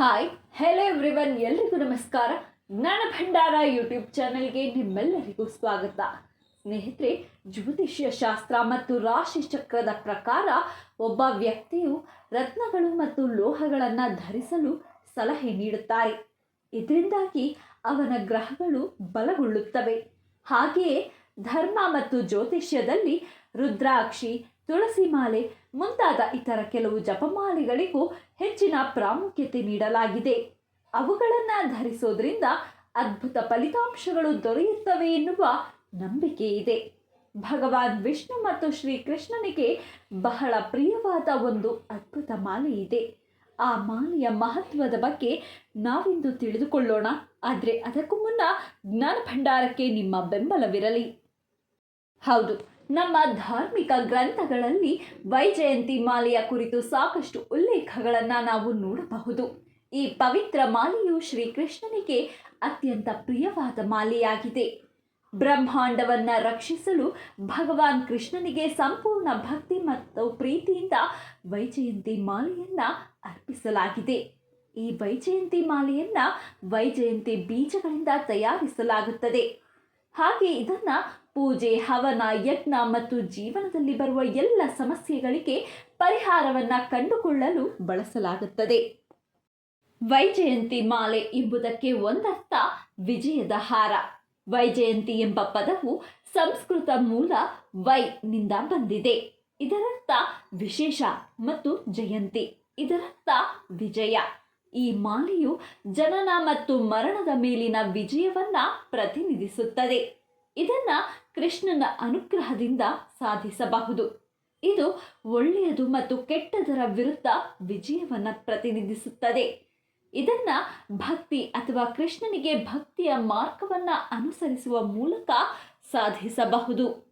Hi hello everyone ಎಲ್ರಿಗೂ ನಮಸ್ಕಾರ. ಜ್ಞಾನ ಭಂಡಾರ ಯೂಟ್ಯೂಬ್ ಚಾನೆಲ್ಗೆ ನಿಮ್ಮೆಲ್ಲರಿಗೂ ಸ್ವಾಗತ. ಸ್ನೇಹಿತರೆ, ಜ್ಯೋತಿಷ್ಯ ಶಾಸ್ತ್ರ ಮತ್ತು ರಾಶಿ ಚಕ್ರದ ಪ್ರಕಾರ ಒಬ್ಬ ವ್ಯಕ್ತಿಯು ರತ್ನಗಳು ಮತ್ತು ಲೋಹಗಳನ್ನು ಧರಿಸಲು ಸಲಹೆ ನೀಡುತ್ತಾರೆ. ಇದರಿಂದಾಗಿ ಅವನ ಗ್ರಹಗಳು ಬಲಗೊಳ್ಳುತ್ತವೆ. ಹಾಗೆಯೇ ಧರ್ಮ ಮತ್ತು ಜ್ಯೋತಿಷ್ಯದಲ್ಲಿ ರುದ್ರಾಕ್ಷಿ, ತುಳಸಿ ಮಾಲೆ ಮುಂತಾದ ಇತರ ಕೆಲವು ಜಪಮಾಲೆಗಳಿಗೂ ಹೆಚ್ಚಿನ ಪ್ರಾಮುಖ್ಯತೆ ನೀಡಲಾಗಿದೆ. ಅವುಗಳನ್ನು ಧರಿಸೋದ್ರಿಂದ ಅದ್ಭುತ ಫಲಿತಾಂಶಗಳು ದೊರೆಯುತ್ತವೆ ಎನ್ನುವ ನಂಬಿಕೆ ಇದೆ. ಭಗವಾನ್ ವಿಷ್ಣು ಮತ್ತು ಶ್ರೀಕೃಷ್ಣನಿಗೆ ಬಹಳ ಪ್ರಿಯವಾದ ಒಂದು ಅದ್ಭುತ ಮಾಲೆ ಇದೆ. ಆ ಮಾಲೆಯ ಮಹತ್ವದ ಬಗ್ಗೆ ನಾವಿಂದು ತಿಳಿದುಕೊಳ್ಳೋಣ. ಆದರೆ ಅದಕ್ಕೂ ಮುನ್ನ ಜ್ಞಾನ ಭಂಡಾರಕ್ಕೆ ನಿಮ್ಮ ಬೆಂಬಲವಿರಲಿ. ಹೌದು ನಮ್ಮ ಧಾರ್ಮಿಕ ಗ್ರಂಥಗಳಲ್ಲಿ ವೈಜಯಂತಿ ಮಾಲೆಯ ಕುರಿತು ಸಾಕಷ್ಟು ಉಲ್ಲೇಖಗಳನ್ನು ನಾವು ನೋಡಬಹುದು. ಈ ಪವಿತ್ರ ಮಾಲೆಯು ಶ್ರೀಕೃಷ್ಣನಿಗೆ ಅತ್ಯಂತ ಪ್ರಿಯವಾದ ಮಾಲೆಯಾಗಿದೆ. ಬ್ರಹ್ಮಾಂಡವನ್ನು ರಕ್ಷಿಸಲು ಭಗವಾನ್ ಕೃಷ್ಣನಿಗೆ ಸಂಪೂರ್ಣ ಭಕ್ತಿ ಮತ್ತು ಪ್ರೀತಿಯಿಂದ ವೈಜಯಂತಿ ಮಾಲೆಯನ್ನು ಅರ್ಪಿಸಲಾಗಿದೆ. ಈ ವೈಜಯಂತಿ ಮಾಲೆಯನ್ನು ವೈಜಯಂತಿ ಬೀಜಗಳಿಂದ ತಯಾರಿಸಲಾಗುತ್ತದೆ. ಹಾಗೆ ಇದನ್ನು ಪೂಜೆ, ಹವನ, ಯಜ್ಞ ಮತ್ತು ಜೀವನದಲ್ಲಿ ಬರುವ ಎಲ್ಲ ಸಮಸ್ಯೆಗಳಿಗೆ ಪರಿಹಾರವನ್ನು ಕಂಡುಕೊಳ್ಳಲು ಬಳಸಲಾಗುತ್ತದೆ. ವೈಜಯಂತಿ ಮಾಲೆ ಎಂಬುದಕ್ಕೆ ಒಂದರ್ಥ ವಿಜಯದ ಹಾರ. ವೈಜಯಂತಿ ಎಂಬ ಪದವು ಸಂಸ್ಕೃತ ಮೂಲ ವೈ ನಿಂದ ಬಂದಿದೆ. ಇದರರ್ಥ ವಿಶೇಷ ಮತ್ತು ಜಯಂತಿ. ಇದರರ್ಥ ವಿಜಯ. ಈ ಮಾಲೆಯು ಜನನ ಮತ್ತು ಮರಣದ ಮೇಲಿನ ವಿಜಯವನ್ನ ಪ್ರತಿನಿಧಿಸುತ್ತದೆ. ಇದನ್ನ ಕೃಷ್ಣನ ಅನುಗ್ರಹದಿಂದ ಸಾಧಿಸಬಹುದು. ಇದು ಒಳ್ಳೆಯದು ಮತ್ತು ಕೆಟ್ಟದರ ವಿರುದ್ಧ ವಿಜಯವನ್ನ ಪ್ರತಿನಿಧಿಸುತ್ತದೆ. ಇದನ್ನ ಭಕ್ತಿ ಅಥವಾ ಕೃಷ್ಣನಿಗೆ ಭಕ್ತಿಯ ಮಾರ್ಗವನ್ನು ಅನುಸರಿಸುವ ಮೂಲಕ ಸಾಧಿಸಬಹುದು.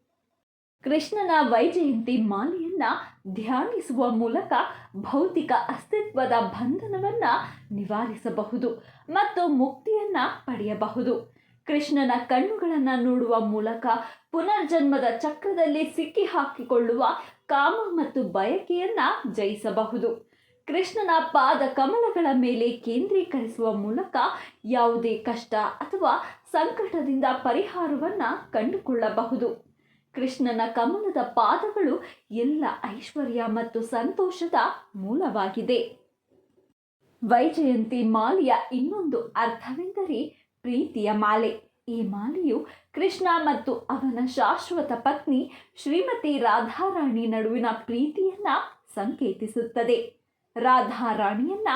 ಕೃಷ್ಣನ ವೈಜಯಂತಿ ಮಾಲೆಯನ್ನ ಧ್ಯಾನಿಸುವ ಮೂಲಕ ಭೌತಿಕ ಅಸ್ತಿತ್ವದ ಬಂಧನವನ್ನ ನಿವಾರಿಸಬಹುದು ಮತ್ತು ಮುಕ್ತಿಯನ್ನ ಪಡೆಯಬಹುದು. ಕೃಷ್ಣನ ಕಣ್ಣುಗಳನ್ನು ನೋಡುವ ಮೂಲಕ ಪುನರ್ಜನ್ಮದ ಚಕ್ರದಲ್ಲಿ ಸಿಕ್ಕಿ ಹಾಕಿಕೊಳ್ಳುವ ಕಾಮ ಮತ್ತು ಬಯಕೆಯನ್ನು ಜಯಿಸಬಹುದು. ಕೃಷ್ಣನ ಪಾದ ಕಮಲಗಳ ಮೇಲೆ ಕೇಂದ್ರೀಕರಿಸುವ ಮೂಲಕ ಯಾವುದೇ ಕಷ್ಟ ಅಥವಾ ಸಂಕಟದಿಂದ ಪರಿಹಾರವನ್ನು ಕಂಡುಕೊಳ್ಳಬಹುದು. ಕೃಷ್ಣನ ಕಮಲದ ಪಾದಗಳು ಎಲ್ಲ ಐಶ್ವರ್ಯ ಮತ್ತು ಸಂತೋಷದ ಮೂಲವಾಗಿದೆ. ವೈಜಯಂತಿ ಮಾಲಿಯ ಇನ್ನೊಂದು ಅರ್ಥವೆಂದರೆ ಪ್ರೀತಿಯ ಮಾಲೆ. ಈ ಮಾಲೆಯು ಕೃಷ್ಣ ಮತ್ತು ಅವನ ಶಾಶ್ವತ ಪತ್ನಿ ಶ್ರೀಮತಿ ರಾಧಾರಾಣಿ ನಡುವಿನ ಪ್ರೀತಿಯನ್ನು ಸಂಕೇತಿಸುತ್ತದೆ. ರಾಧಾರಾಣಿಯನ್ನ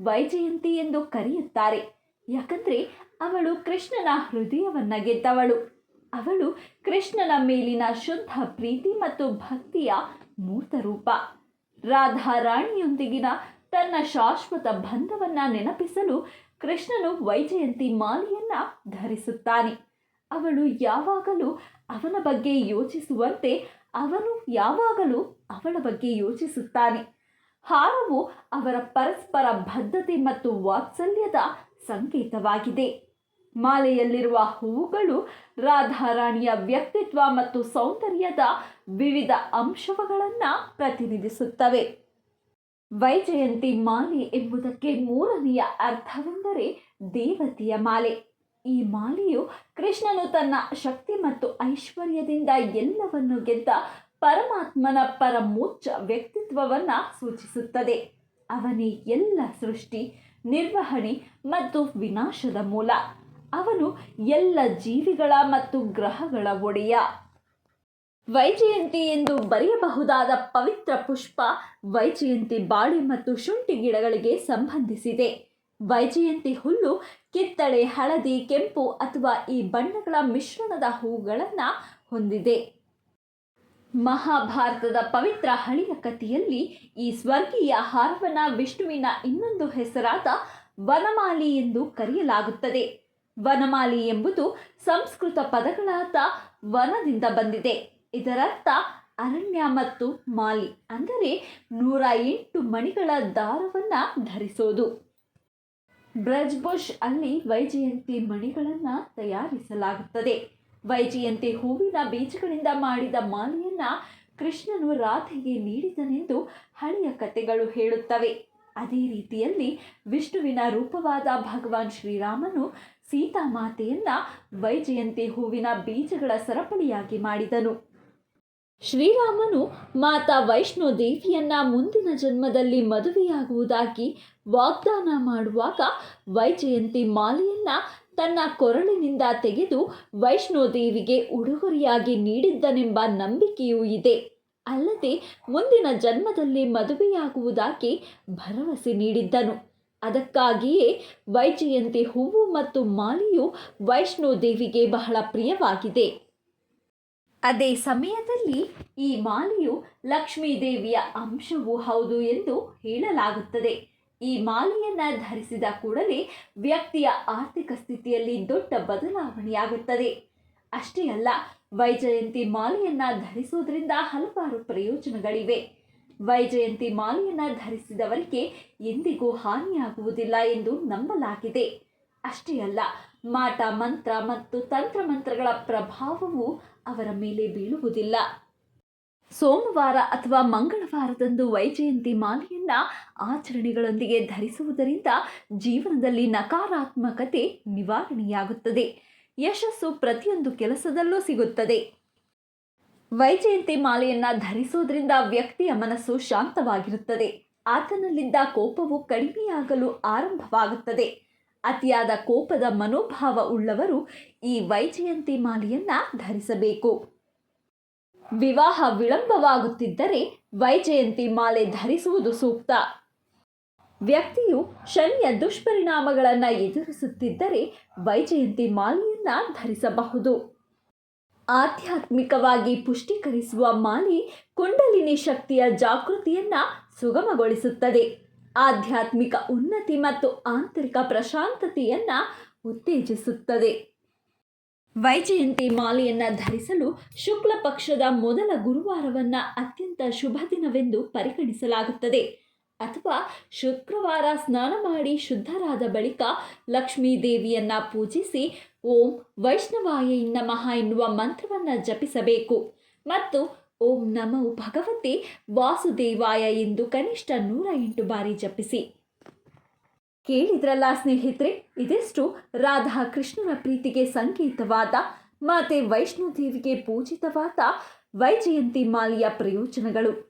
ವೈಜಯಂತಿ ಎಂದು ಕರೆಯುತ್ತಾರೆ. ಯಾಕಂದ್ರೆ ಅವಳು ಕೃಷ್ಣನ ಹೃದಯವನ್ನ ಗೆದ್ದವಳು. ಅವಳು ಕೃಷ್ಣನ ಮೇಲಿನ ಶುದ್ಧ ಪ್ರೀತಿ ಮತ್ತು ಭಕ್ತಿಯ ಮೂರ್ತ ರೂಪ. ರಾಧಾರಾಣಿಯೊಂದಿಗಿನ ತನ್ನ ಶಾಶ್ವತ ಬಂಧವನ್ನು ನೆನಪಿಸಲು ಕೃಷ್ಣನು ವೈಜಯಂತಿ ಮಾಲೆಯನ್ನ ಧರಿಸುತ್ತಾನೆ. ಅವಳು ಯಾವಾಗಲೂ ಅವನ ಬಗ್ಗೆ ಯೋಚಿಸುವಂತೆ ಅವನು ಯಾವಾಗಲೂ ಅವಳ ಬಗ್ಗೆ ಯೋಚಿಸುತ್ತಾನೆ. ಹಾರವು ಅವರ ಪರಸ್ಪರ ಬದ್ಧತೆ ಮತ್ತು ವಾತ್ಸಲ್ಯದ ಸಂಕೇತವಾಗಿದೆ. ಮಾಲೆಯಲ್ಲಿರುವ ಹೂವುಗಳು ರಾಧಾರಾಣಿಯ ವ್ಯಕ್ತಿತ್ವ ಮತ್ತು ಸೌಂದರ್ಯದ ವಿವಿಧ ಅಂಶಗಳನ್ನು ಪ್ರತಿನಿಧಿಸುತ್ತವೆ. ವೈಜಯಂತಿ ಮಾಲೆ ಎಂಬುದಕ್ಕೆ ಮೂರನೆಯ ಅರ್ಥವೆಂದರೆ ದೇವತೆಯ ಮಾಲೆ. ಈ ಮಾಲೆಯು ಕೃಷ್ಣನು ತನ್ನ ಶಕ್ತಿ ಮತ್ತು ಐಶ್ವರ್ಯದಿಂದ ಎಲ್ಲವನ್ನು ಗೆದ್ದ ಪರಮಾತ್ಮನ ಪರಮೋಚ್ಚ ವ್ಯಕ್ತಿತ್ವವನ್ನು ಸೂಚಿಸುತ್ತದೆ. ಅವನೇ ಎಲ್ಲ ಸೃಷ್ಟಿ, ನಿರ್ವಹಣೆ ಮತ್ತು ವಿನಾಶದ ಮೂಲ. ಅವನು ಎಲ್ಲ ಜೀವಿಗಳ ಮತ್ತು ಗ್ರಹಗಳ ಒಡೆಯ. ವೈಜಯಂತಿ ಎಂದು ಬರೆಯಬಹುದಾದ ಪವಿತ್ರ ಪುಷ್ಪ ವೈಜಯಂತಿ ಬಾಳೆ ಮತ್ತು ಶುಂಠಿ ಗಿಡಗಳಿಗೆ ಸಂಬಂಧಿಸಿದೆ. ವೈಜಯಂತಿ ಹುಲ್ಲು, ಕಿತ್ತಳೆ, ಹಳದಿ, ಕೆಂಪು ಅಥವಾ ಈ ಬಣ್ಣಗಳ ಮಿಶ್ರಣದ ಹೂಗಳನ್ನು ಹೊಂದಿದೆ. ಮಹಾಭಾರತದ ಪವಿತ್ರ ಹಳಿಯ ಕಥೆಯಲ್ಲಿ ಈ ಸ್ವರ್ಗೀಯ ಹಾರ್ವನ ವಿಷ್ಣುವಿನ ಇನ್ನೊಂದು ಹೆಸರಾದ ವನಮಾಲಿ ಎಂದು ಕರೆಯಲಾಗುತ್ತದೆ. ವನಮಾಲಿ ಎಂಬುದು ಸಂಸ್ಕೃತ ಪದಗಳಾದ ವನದಿಂದ ಬಂದಿದೆ. ಇದರರ್ಥ ಅರಣ್ಯ ಮತ್ತು ಮಾಲಿ ಅಂದರೆ ನೂರ ಎಂಟು ಮಣಿಗಳ ದಾರವನ್ನು ಧರಿಸೋದು. ಬ್ರಜ್ಬುಷ್ ಅಲ್ಲಿ ವೈಜಯಂತಿ ಮಣಿಗಳನ್ನು ತಯಾರಿಸಲಾಗುತ್ತದೆ. ವೈಜಯಂತಿ ಹೂವಿನ ಬೀಜಗಳಿಂದ ಮಾಡಿದ ಮಾಲೆಯನ್ನು ಕೃಷ್ಣನು ರಾಧೆಗೆ ನೀಡಿದನೆಂದು ಹಳೆಯ ಕಥೆಗಳು ಹೇಳುತ್ತವೆ. ಅದೇ ರೀತಿಯಲ್ಲಿ ವಿಷ್ಣುವಿನ ರೂಪವಾದ ಭಗವಾನ್ ಶ್ರೀರಾಮನು ಸೀತಾಮಾತೆಯನ್ನು ವೈಜಯಂತಿ ಹೂವಿನ ಬೀಜಗಳ ಸರಪಳಿಯಾಗಿ ಮಾಡಿದನು. ಶ್ರೀರಾಮನು ಮಾತಾ ವೈಷ್ಣೋ ದೇವಿಯನ್ನ ಮುಂದಿನ ಜನ್ಮದಲ್ಲಿ ಮದುವೆಯಾಗುವುದಾಗಿ ವಾಗ್ದಾನ ಮಾಡುವಾಗ ವೈಜಯಂತಿ ಮಾಲೆಯನ್ನ ತನ್ನ ಕೊರಳಿನಿಂದ ತೆಗೆದು ವೈಷ್ಣೋ ದೇವಿಗೆ ಉಡುಗೊರೆಯಾಗಿ ನೀಡಿದ್ದನೆಂಬ ನಂಬಿಕೆಯೂ ಇದೆ. ಅಲ್ಲದೆ ಮುಂದಿನ ಜನ್ಮದಲ್ಲಿ ಮದುವೆಯಾಗುವುದಾಗಿ ಭರವಸೆ ನೀಡಿದ್ದನು. ಅದಕ್ಕಾಗಿಯೇ ವೈಜಯಂತಿ ಹೂವು ಮತ್ತು ಮಾಲೆಯು ವೈಷ್ಣೋ ದೇವಿಗೆ ಬಹಳ ಪ್ರಿಯವಾಗಿದೆ. ಅದೇ ಸಮಯದಲ್ಲಿ ಈ ಮಾಲೆಯು ಲಕ್ಷ್ಮೀ ದೇವಿಯ ಅಂಶವೂ ಹೌದು ಎಂದು ಹೇಳಲಾಗುತ್ತದೆ. ಈ ಮಾಲೆಯನ್ನು ಧರಿಸಿದ ಕೂಡಲೇ ವ್ಯಕ್ತಿಯ ಆರ್ಥಿಕ ಸ್ಥಿತಿಯಲ್ಲಿ ದೊಡ್ಡ ಬದಲಾವಣೆಯಾಗುತ್ತದೆ. ಅಷ್ಟೇ ಅಲ್ಲ, ವೈಜಯಂತಿ ಮಾಲೆಯನ್ನು ಧರಿಸುವುದರಿಂದ ಹಲವಾರು ಪ್ರಯೋಜನಗಳಿವೆ. ವೈಜಯಂತಿ ಮಾಲೆಯನ್ನು ಧರಿಸಿದವರಿಗೆ ಎಂದಿಗೂ ಹಾನಿಯಾಗುವುದಿಲ್ಲ ಎಂದು ನಂಬಲಾಗಿದೆ. ಅಷ್ಟೇ ಅಲ್ಲ, ಮಾಟ ಮಂತ್ರ ಮತ್ತು ತಂತ್ರ ಮಂತ್ರಗಳ ಪ್ರಭಾವವು ಅವರ ಮೇಲೆ ಬೀಳುವುದಿಲ್ಲ. ಸೋಮವಾರ ಅಥವಾ ಮಂಗಳವಾರದಂದು ವೈಜಯಂತಿ ಮಾಲೆಯನ್ನ ಆಚರಣೆಗಳೊಂದಿಗೆ ಧರಿಸುವುದರಿಂದ ಜೀವನದಲ್ಲಿ ನಕಾರಾತ್ಮಕತೆ ನಿವಾರಣೆಯಾಗುತ್ತದೆ. ಯಶಸ್ಸು ಪ್ರತಿಯೊಂದು ಕೆಲಸದಲ್ಲೂ ಸಿಗುತ್ತದೆ. ವೈಜಯಂತಿ ಮಾಲೆಯನ್ನ ಧರಿಸುವುದರಿಂದ ವ್ಯಕ್ತಿಯ ಮನಸ್ಸು ಶಾಂತವಾಗಿರುತ್ತದೆ. ಆತನಲ್ಲಿದ್ದ ಕೋಪವು ಕಡಿಮೆಯಾಗಲು ಆರಂಭವಾಗುತ್ತದೆ. ಅತಿಯಾದ ಕೋಪದ ಮನೋಭಾವ ಉಳ್ಳವರು ಈ ವೈಜಯಂತಿ ಮಾಲೆಯನ್ನ ಧರಿಸಬೇಕು. ವಿವಾಹ ವಿಳಂಬವಾಗುತ್ತಿದ್ದರೆ ವೈಜಯಂತಿ ಮಾಲೆ ಧರಿಸುವುದು ಸೂಕ್ತ. ವ್ಯಕ್ತಿಯು ಶನಿಯ ದುಷ್ಪರಿಣಾಮಗಳನ್ನು ಎದುರಿಸುತ್ತಿದ್ದರೆ ವೈಜಯಂತಿ ಮಾಲೆಯನ್ನ ಧರಿಸಬಹುದು. ಆಧ್ಯಾತ್ಮಿಕವಾಗಿ ಪುಷ್ಟೀಕರಿಸುವ ಮಾಲೆ ಕುಂಡಲಿನಿ ಶಕ್ತಿಯ ಜಾಗೃತಿಯನ್ನ ಸುಗಮಗೊಳಿಸುತ್ತದೆ. ಆಧ್ಯಾತ್ಮಿಕ ಉನ್ನತಿ ಮತ್ತು ಆಂತರಿಕ ಪ್ರಶಾಂತತೆಯನ್ನು ಉತ್ತೇಜಿಸುತ್ತದೆ. ವೈಜಯಂತಿ ಮಾಲೆಯನ್ನು ಧರಿಸಲು ಶುಕ್ಲ ಪಕ್ಷದ ಮೊದಲ ಗುರುವಾರವನ್ನ ಅತ್ಯಂತ ಶುಭ ದಿನವೆಂದು ಪರಿಗಣಿಸಲಾಗುತ್ತದೆ. ಅಥವಾ ಶುಕ್ರವಾರ ಸ್ನಾನ ಮಾಡಿ ಶುದ್ಧರಾದ ಬಳಿಕ ಲಕ್ಷ್ಮೀ ದೇವಿಯನ್ನ ಪೂಜಿಸಿ ಓಂ ವೈಷ್ಣವಾಯ ನಮಃ ಎನ್ನುವ ಮಂತ್ರವನ್ನು ಜಪಿಸಬೇಕು. ಮತ್ತು ಓಂ ನಮೋ ಭಗವತಿ ವಾಸುದೇವಾಯ ಎಂದು ಕನಿಷ್ಠ ನೂರ ಎಂಟು ಬಾರಿ ಜಪಿಸಿ. ಕೇಳಿದ್ರಲ್ಲ ಸ್ನೇಹಿತರೆ, ಇದೆಷ್ಟು ರಾಧಾ ಕೃಷ್ಣನ ಪ್ರೀತಿಗೆ ಸಂಕೇತವಾದ ಮಾತೆ ವೈಷ್ಣೋದೇವಿಗೆ ಪೂಜಿತವಾದ ವೈಜಯಂತಿ ಮಾಲೆಯ ಪ್ರಯೋಜನಗಳು.